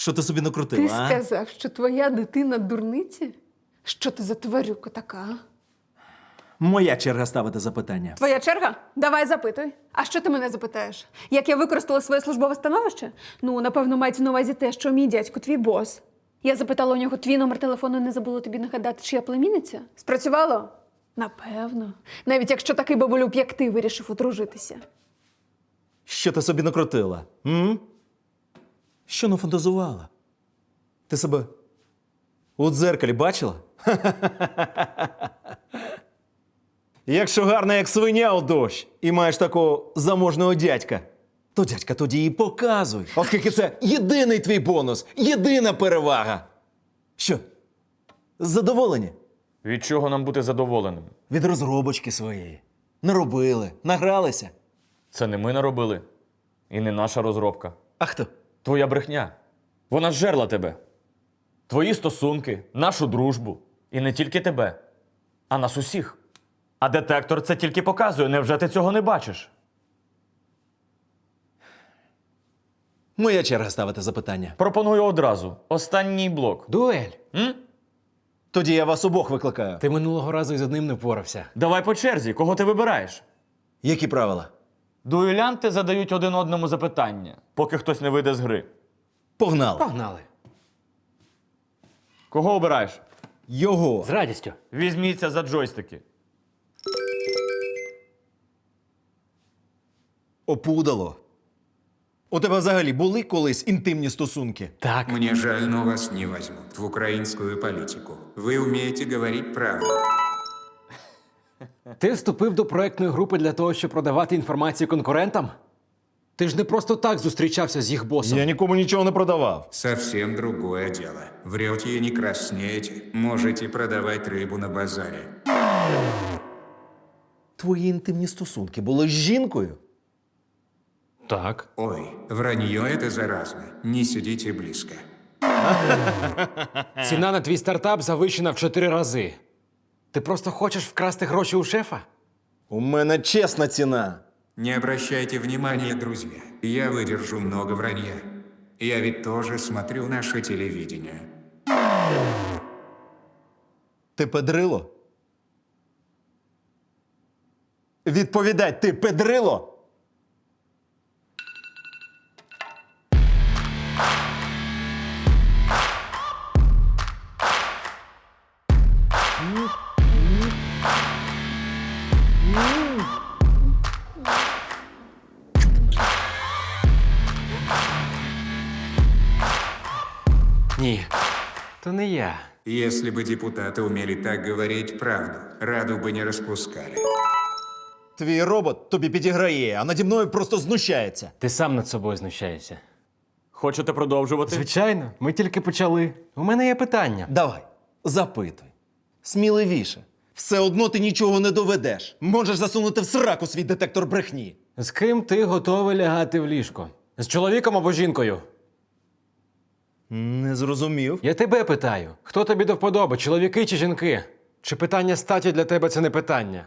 Що ти собі Ти накрутила, а? сказав, що твоя дитина дурниці? Що ти за тварюка така? а? Моя черга ставити запитання. Твоя черга? Давай запитуй. А що ти мене запитаєш? Як я використала своє службове становище? Ну, напевно, мається на увазі те, що мій дядько твій бос. Я запитала у нього твій номер телефону, не забула тобі нагадати, чи я племінниця? Спрацювало? Напевно. Навіть якщо такий бабулюб, як ти, вирішив одружитися. Що ти собі накрутила? М? Що нафантазувала? Ти себе у дзеркалі бачила? Якщо гарна, як свиня у дощ, і маєш такого заможного дядька, то дядька тоді і показуй. Оскільки це єдиний твій бонус, єдина перевага. Що? Задоволені? Від чого нам бути задоволеним? Від розробочки своєї. Наробили, награлися. Це не ми наробили. І не наша розробка. А хто? Твоя брехня. Вона зжерла тебе. Твої стосунки, нашу дружбу. І не тільки тебе, а нас усіх. А детектор це тільки показує. Невже ти цього не бачиш? Моя черга ставити запитання. Пропоную одразу. Останній блок. Дуель. М? Тоді я вас обох викликаю. Ти минулого разу із одним не впорався. Давай по черзі, кого ти вибираєш? Які правила? Дуелянти задають один одному запитання, поки хтось не вийде з гри. Погнали. Погнали. Кого обираєш? Його. З радістю. Візьміться за джойстики. Опудало. У тебе взагалі були колись інтимні стосунки? Так. Мне жаль, но вас не возьмут в украинскую политику. Вы умеете говорить правду. Ти вступив до проектної групи для того, щоб продавати інформацію конкурентам? Ти ж не просто так зустрічався з їх босом. Я нікому нічого не продавав. Совсем другое дело. Врете и не краснеете. Можете продавать рыбу на базаре. Твої інтимні стосунки були з жінкою? Так. Ой, вранье это заразно. Не сидите близко. Ціна на твій стартап завищена в чотири рази. Ти просто хочеш вкрасти гроші у шефа? У мене чесна ціна. Не обращайте внимания, друзья. Я выдержу много вранья. Я ведь тоже смотрю наше телевидение. Ти педрило? Відповідай, ти педрило? Ні. То не я. Если бы депутаты умели так говорить правду, раду бы не распускали. Твій робот тобі підіграє, а наді мною просто знущається. Ти сам над собою знущаєшся. Хочете продовжувати? Звичайно, ми тільки почали. У мене є питання. Давай, запитуй. Сміливіше. Все одно ти нічого не доведеш. Можеш засунути в сраку свій детектор брехні. З ким ти готовий лягати в ліжко? З чоловіком або жінкою? Не зрозумів. Я тебе питаю, хто тобі до вподоби, чоловіки чи жінки? Чи питання статі для тебе це не питання?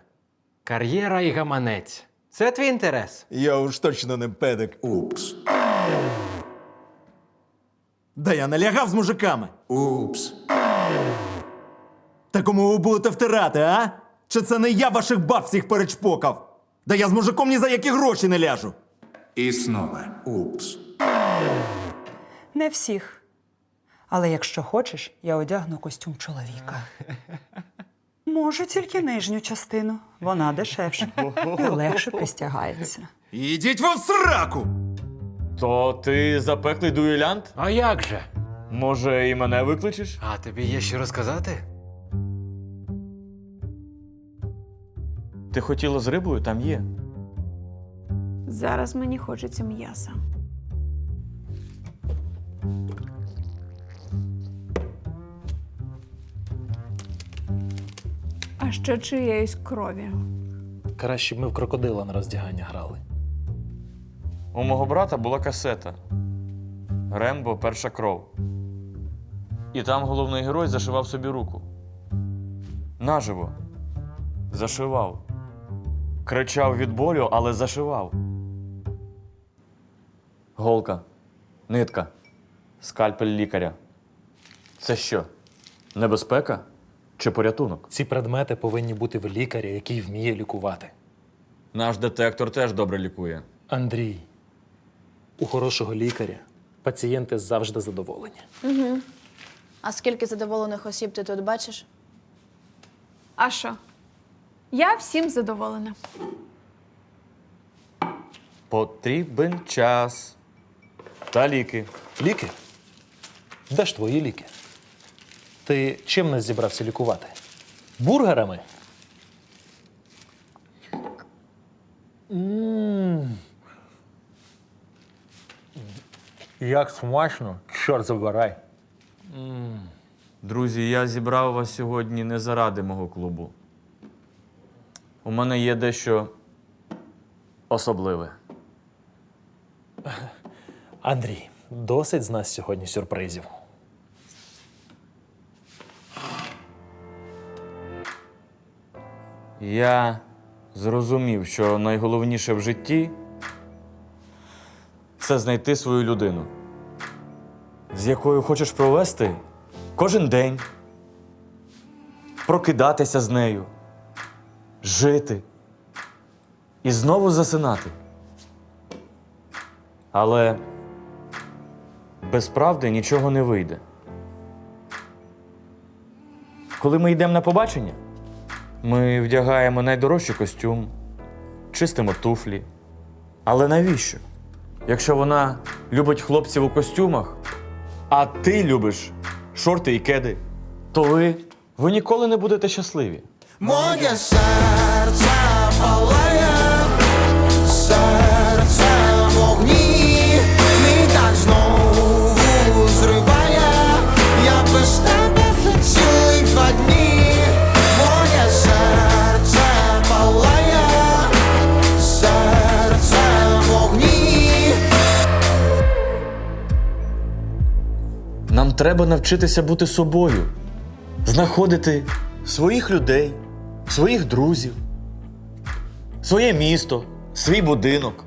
Кар'єра і гаманець. Це твій інтерес. Я уж точно не педик. Упс. Да я налягав з мужиками. Упс. Та кому ви будете втирати, а? Чи це не я ваших баб всіх перечпокав? Да я з мужиком ні за які гроші не ляжу. И снова упс. Не всіх. Але якщо хочеш, я одягну костюм чоловіка. Можу тільки нижню частину. Вона дешевша і легше пристягається. Ідіть ви в сраку! То ти запеклий дуелянт? А як же? Може, і мене викличеш? А тобі є що розказати? Ти хотіла з рибою, там є. Зараз мені хочеться м'яса. Ще чиєїсь крові. Краще б ми в крокодила на роздягання грали. У мого брата була касета Рембо Перша кров. І там головний герой зашивав собі руку. Наживо. Зашивав. Кричав від болю, але зашивав. Голка. Нитка. скальпель лікаря. Це що? Небезпека чи порятунок? Ці предмети повинні бути в лікаря, який вміє лікувати. Наш детектор теж добре лікує. Андрій, у хорошого лікаря пацієнти завжди задоволені. А скільки задоволених осіб ти тут бачиш? А що? Я всім задоволена. Потрібен час. Та ліки. Ліки? Де ж твої ліки? Ти чим нас зібрався лікувати? Бургерами? М. Як смачно, чорт забирай. Друзі, я зібрав вас сьогодні не заради мого клубу. У мене є дещо особливе. Андрій, досить з нас сьогодні сюрпризів. Я зрозумів, що найголовніше в житті це знайти свою людину, з якою хочеш провести кожен день, прокидатися з нею, жити і знову засинати. Але без правди нічого не вийде. Коли ми йдемо на побачення, ми вдягаємо найдорожчий костюм, чистимо туфлі. Але навіщо? Якщо вона любить хлопців у костюмах, а ти любиш шорти і кеди, то ви, ви ніколи не будете щасливі. Моє серце палає, серце треба навчитися бути собою, знаходити своїх людей, своїх друзів, своє місто, свій будинок,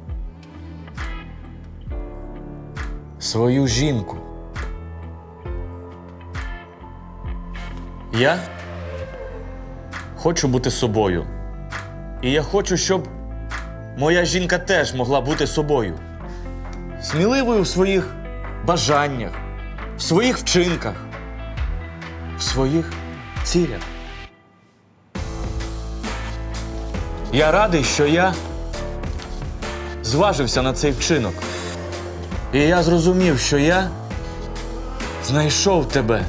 свою жінку. Я хочу бути собою. І я хочу, щоб моя жінка теж могла бути собою. Сміливою в своїх бажаннях, в своїх вчинках, в своїх цілях. Я радий, що я зважився на цей вчинок. І я зрозумів, що я знайшов тебе.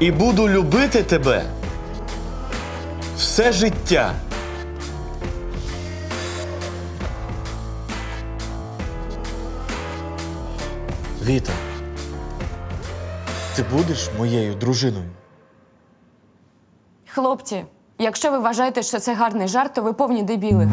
І буду любити тебе все життя. Віта, ти будеш моєю дружиною? Хлопці, якщо ви вважаєте, що це гарний жарт, то ви повні дебіли.